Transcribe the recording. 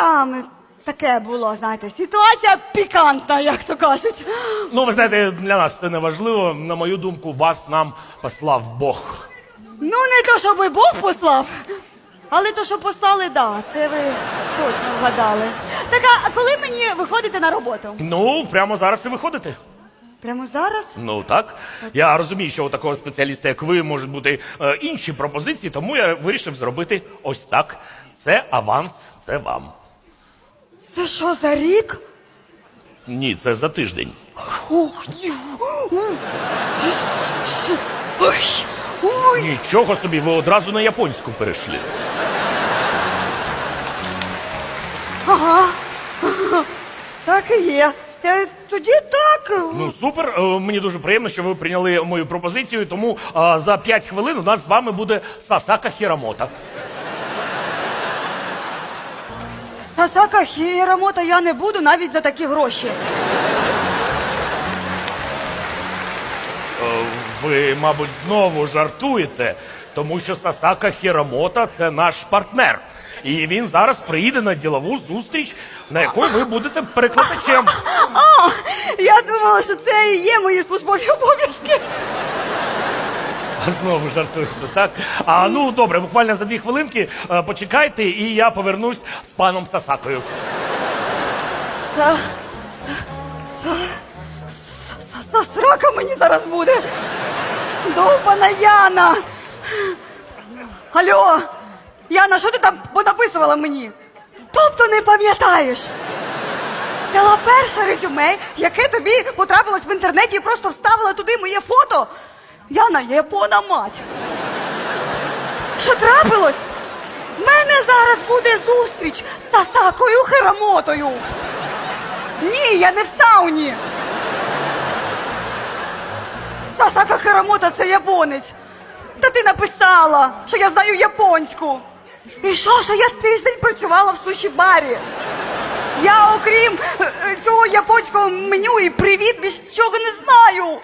там таке було, знаєте, ситуація пікантна, як то кажуть. Ну, ви знаєте, для нас це не важливо. На мою думку, вас нам послав Бог. Ну, не то, щоб і Бог послав, але то, що послали, да, це ви точно вгадали. Так, а коли мені виходите на роботу? Ну, прямо зараз і виходите. Прямо зараз? Ну так. Я розумію, що у такого спеціаліста, як ви, можуть бути е, інші пропозиції, тому я вирішив зробити ось так. Це аванс, це вам. Це що за рік? Ні, це за тиждень. Ух, ні, ух, Ой, ой. Нічого собі, ви одразу на японську перейшли. Ага. Так і є. Е, Тоді так. Ну супер. Е, Мені дуже приємно, що ви прийняли мою пропозицію. Тому за 5 хвилин у нас з вами буде Сасака Хірамота. Сасака Хірамота я не буду навіть за такі гроші. Ви, мабуть, знову жартуєте, тому що Сасака Хірамота це наш партнер. І він зараз приїде на ділову зустріч, на якої ви будете перекладачем. А, я думала, що це і є мої службові обов'язки. Знову жартуєте, так? А ну добре, буквально за дві хвилинки е, почекайте, і я повернусь з паном Сасакою. Са... Са... Са... Са... Срака мені зараз буде. Довбана Яна. Алло, Яна, що ти там понаписувала мені? Тобто не пам'ятаєш? Взяла перше резюме, яке тобі потрапилось в інтернеті і просто вставила туди моє фото. Яна, япона мать. Що трапилось? В мене зараз буде зустріч з Сасакою Хирамотою. Ні, я не в сауні. Сасака Хирамота це японець. Та ти написала, що я знаю японську. І що, що я тиждень працювала в суші-барі. Я, окрім е, е, цього японського меню і привіт, більш нічого не знаю.